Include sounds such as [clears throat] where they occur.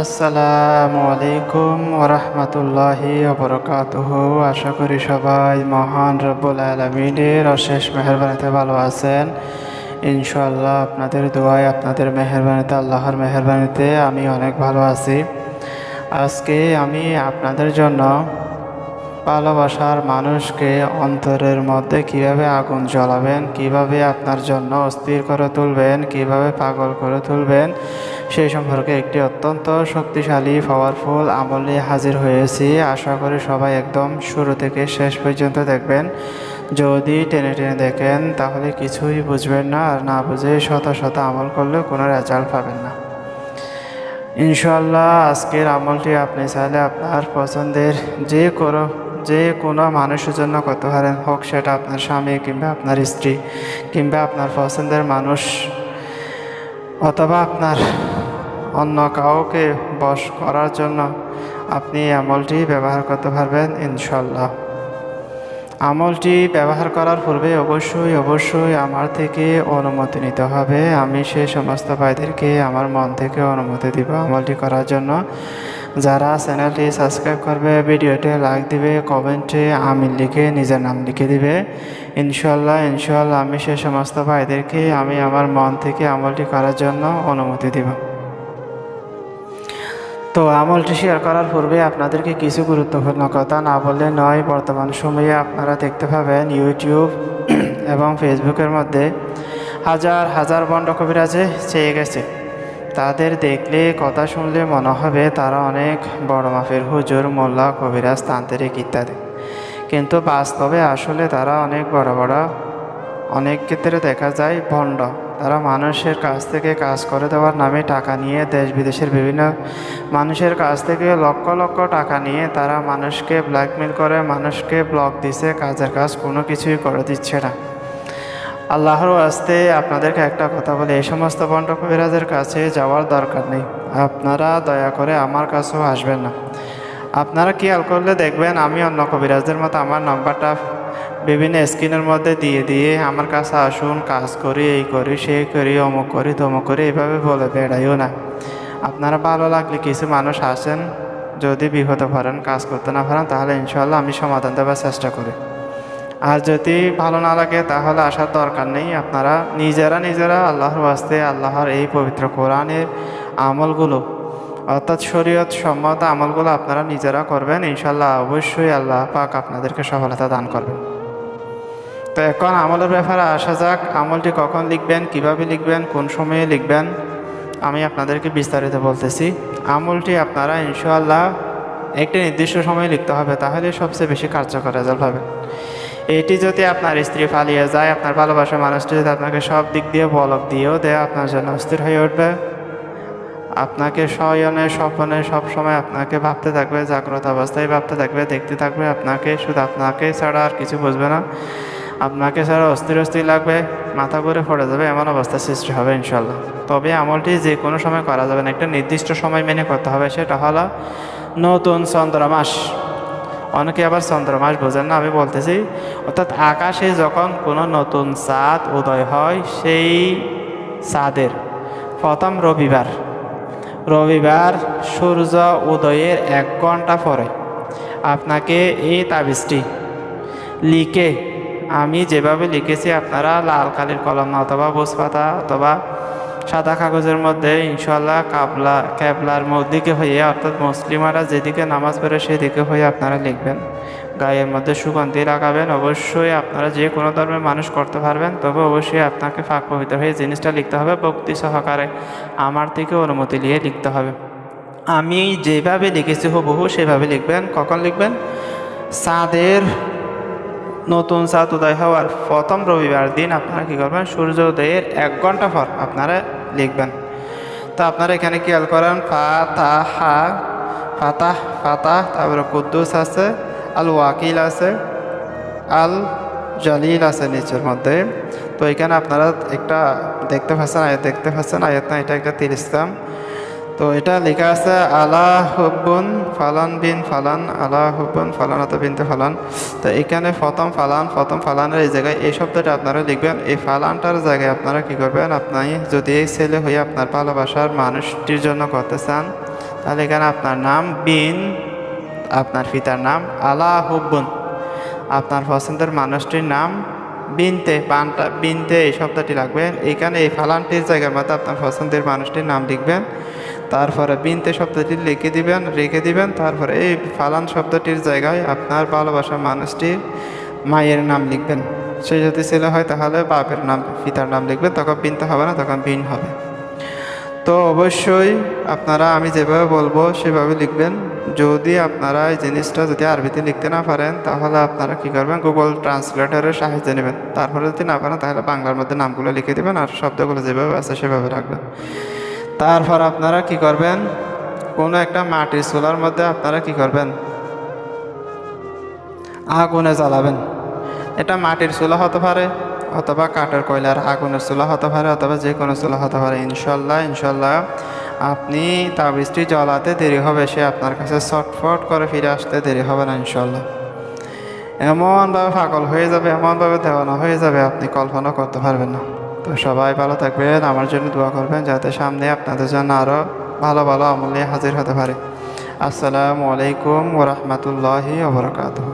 আসসালামু আলাইকুম ওরহমতুল্লাহি ওবরকাতুহ। আশা করি সবাই মহান রব্বুল আলমিনের অশেষ মেহরবানিতে ভালো আছেন। ইনশাল্লাহ আপনাদের দোয়ায়, আপনাদের মেহরবানিতে, আল্লাহর মেহরবানিতে আমি অনেক ভালো আছি। আজকে আমি আপনাদের জন্য ভালোবাসার মানুষকে অন্তরের মধ্যে কীভাবে আগুন জ্বালাবেন, কীভাবে আপনার জন্য অস্থির করে তুলবেন, কীভাবে পাগল করে তুলবেন সেই সম্পর্কে একটি অত্যন্ত শক্তিশালী পাওয়ারফুল আমল হাজির হয়েছি। আশা করি সবাই একদম শুরু থেকে শেষ পর্যন্ত দেখবেন। যদি টেনে টেনে দেখেন, তাহলে কিছুই বুঝবেন না। আর না বুঝে শত শত আমল করলে কোনো রেজাল্ট পাবেন না। ইনশাল্লাহ আজকের আমলটি আপনি চাইলে আপনার পছন্দের যে কোনো যে কোনো মানুষের জন্য করতে পারেন। হোক সেটা আপনার স্বামী কিংবা আপনার স্ত্রী কিংবা আপনার পছন্দের মানুষ অথবা আপনার অন্য কাউকে বশ করার জন্য আপনি আমলটি ব্যবহার করতে পারবেন ইনশাল্লাহ আমলটি ব্যবহার করার পূর্বে অবশ্যই অবশ্যই আমার থেকে অনুমতি নিতে হবে। আমি সেই সমস্ত ভাইদেরকে আমার মন থেকে অনুমতি দিব আমলটি করার জন্য। যারা চ্যানেলটি সাবস্ক্রাইব করবে ভিডিওটি লাইক দিবে, কমেন্টে আমি লিখে নিজের নাম লিখে দিবে। ইনশাল্লাহ ইনশাল্লাহ আমি সেই সমস্ত ভাইদেরকে, আমি আমার মন থেকে আমলটি করার জন্য অনুমতি দিব। তো আমলটি শেয়ার করার পূর্বে আপনাদেরকে কিছু গুরুত্বপূর্ণ কথা না বললে নয়। বর্তমান সময়ে আপনারা দেখতে পাবেন ইউটিউব [clears throat] এবং ফেসবুকের মধ্যে হাজার হাজার বন্ড কবিরাজে চেয়ে গেছে। তাদের দেখলে, কথা শুনলে মনে হবে তারা অনেক বড় মাপের হুজুর, মোল্লা, কবিরাজ, তান্ত্রিক ইত্যাদি। কিন্তু বাস্তবে আসলে তারা অনেক বড় বড়, অনেক ক্ষেত্রে দেখা যায় ভণ্ড তারা মানুষের কাছ থেকে কাজ করে দেওয়ার নামে টাকা নিয়ে দেশ বিদেশের বিভিন্ন মানুষের কাছ থেকে লক্ষ লক্ষ টাকা নিয়ে তারা মানুষকে ব্ল্যাকমেল করে, মানুষকে ব্লক দিছে, কাজের কাজ কোনো কিছুই করে দিচ্ছে না। আল্লাহর আসতে আপনাদেরকে একটা কথা বলি, এই সমস্ত বন্ড কবিরাজের কাছে যাওয়ার দরকার নেই। আপনারা দয়া করে আমার কাছেও আসবেন না। আপনারা খেয়াল করলে দেখবেন আমি অন্য কবিরাজদের মতো আমার নাম্বারটা বিভিন্ন স্ক্রিনের মধ্যে দিয়ে দিয়ে আমার কাছে আসুন, কাজ করি, এই করি সেই করি, অমুক করি, তমুক করি, এভাবে বলে বেড়াইও না। আপনারা ভালো লাগলে কিছু মানুষ আসেন, যদি বিপদে পারেন কাজ করতে না পারেন, তাহলে ইনশাল্লাহ আমি সমাধান দেওয়ার চেষ্টা করি। আর যদি ভালো না লাগে, তাহলে আসার দরকার নেই। আপনারা নিজেরা নিজেরা আল্লাহর বাস্তে আল্লাহর এই পবিত্র কোরআনের আমলগুলো, অর্থাৎ শরীয়ত সম্মত আমলগুলো আপনারা নিজেরা করবেন। ইনশাল্লাহ অবশ্যই আল্লাহ পাক আপনাদেরকে সফলতা দান করবেন। তো এখন আমলের ব্যাপারে আসা যাক, আমলটি কখন লিখবেন, কীভাবে লিখবেন, কোন সময়ে লিখবেন, আমি আপনাদেরকে বিস্তারিত বলতেছি। আমলটি আপনারা ইনশাল্লাহ একটি নির্দিষ্ট সময়ে লিখতে হবে, তাহলে সবচেয়ে বেশি কার্যকর রেজাল্ট পাবেন এটি যদি আপনার স্ত্রী পালিয়ে যায়, আপনার ভালোবাসার মানুষটি যদি আপনাকে সব দিক দিয়ে, বলক দিয়েও দেয়, আপনার জন্য অস্থির হয়ে উঠবে। আপনাকে শয়নে স্বপনে, সবসময় আপনাকে ভাবতে থাকবে, জাগ্রত অবস্থায় ভাবতে থাকবে, দেখতে থাকবে, আপনাকে, শুধু আপনাকে ছাড়া আর কিছু বুঝবে না। আপনাকে ছাড়া অস্থির অস্থির লাগবে, মাথা ঘুরে পড়ে যাবে, এমন অবস্থা সৃষ্টি হবে ইনশাল্লাহ তবে আমলটি যে কোনো সময় করা যাবে না। একটা নির্দিষ্ট সময় মেনে করতে হবে, সেটা হলো নতুন চন্দ্র মাস। অনেকে আবার চন্দ্র মাস বোঝেন না, আমি বলতেছি, অর্থাৎ আকাশে যখন কোনো নতুন চাঁদ উদয় হয়, সেই চাঁদের প্রথম রবিবার রবিবার সূর্য উদয়ের এক ঘণ্টা পরে আপনাকে এই তাবিজটি লিখে আমি যেভাবে লিখেছি, আপনারা লাল কালির কলম অথবা পাতা অথবা সাদা কাগজের মধ্যে ইনশাল্লাহ কাবলা, ক্যাবলার দিকে হয়ে, অর্থাৎ মুসলিমারা যেদিকে নামাজ পড়ে, সেদিকে হয়ে আপনারা লিখবেন। গায়ের মধ্যে সুগন্ধি লাগাবেন, অবশ্যই আপনারা যে কোনো ধর্মের মানুষ করতে পারবেন, তবে অবশ্যই আপনাকে ফাঁক পবিত্র হয়ে জিনিসটা লিখতে হবে, ভক্তি সহকারে আমার থেকে অনুমতি নিয়ে লিখতে হবে। আমি যেভাবে লিখেছি, হুবহু সেভাবে লিখবেন। কখন লিখবেন? চাঁদের নতুন চাঁদ উদয় হওয়ার প্রথম রবিবার দিন আপনারা কী করবেন? সূর্য উদয়ের এক ঘণ্টা পর আপনারা লিখবেন। তো আপনারা এখানে খেয়াল করেন, ফাতাহা, ফাতাহ ফাতাহ, তারপরে কুদ্দুস আছে আল ওয়াকিল আছে আল জলিল আছে নিচের মধ্যে। তো এখানে আপনারা একটা দেখতে পাচ্ছেন, আয়াত দেখতে পাচ্ছেন, আয়াত না, এটা একটা তিরিস্তাম তো এটা লেখা আছে আলা হুব্বুন ফালান বিন ফালান আলা হুব্বুন ফালান অত বিনতে ফালান। তো এখানে প্রথম ফালান, প্রথম ফালানের এই জায়গায় এই শব্দটা আপনারা লিখবেন। এই ফালানটার জায়গায় আপনারা কি করবেন? আপনি যদি এই ছেলে হয়ে আপনার ভালোবাসার মানুষটির জন্য করতে চান, তাহলে এখানে আপনার নাম বিন, আপনার পিতার নাম আলা হুব্বুন আপনার পছন্দের মানুষটির নাম বিনতে, পানটা, বিনতে এই শব্দটি লাগবে। এইখানে এই ফালানটির জায়গার মধ্যে আপনার পছন্দের মানুষটির নাম লিখবেন। তারপরে বিনতে শব্দটি লিখে দিবেন, রেখে দিবেন। তারপরে এই ফালান শব্দটির জায়গায় আপনার ভালোবাসার মানুষটির মায়ের নাম লিখবেন। সে যদি ছেলে হয় তাহলে বাপের নাম, পিতার নাম লিখবেন। তখন বিনতে হবে না, তখন বিন হবে। তো অবশ্যই আপনারা, আমি যেভাবে বলব সেভাবে লিখবেন। যদি আপনারা এই জিনিসটা যদি আরবিতে লিখতে না পারেন, তাহলে আপনারা কি করবেন? গুগল ট্রান্সলেটরের সাহায্য নেবেন। তারপরে যদি না পারেন, তাহলে বাংলার মধ্যে নামগুলো লিখে দেবেন আর শব্দগুলো যেভাবে আছে সেভাবে রাখবেন। তারপর আপনারা কি করবেন? কোনো একটা মাটির চুলার মধ্যে আপনারা কি করবেন? আগুনে জ্বালাবেন। এটা মাটির চুলা হতে পারে অথবা কাঠের কয়লার আগুনের চুলা হতে পারে অথবা যে কোনো চুলা হতে পারে। ইনশাল্লাহ ইনশাল্লাহ আপনি তাবিজটি জ্বলাতে দেরি হবে, সে আপনার কাছে ছটফট করে ফিরে আসতে দেরি হবে না ইনশাল্লাহ এমনভাবে পাগল হয়ে যাবে, এমনভাবে দেওয়ানো হয়ে যাবে, আপনি কল্পনা করতে পারবেন না। তো সবাই ভালো থাকবেন, আমার জন্য দোয়া করবেন যাতে সামনে আপনাদের জন্য আরও ভালো ভালো আমলে হাজির হতে পারে। আসসালামু আলাইকুম ওরহমতুল্লাহি ওবরাকাতুহ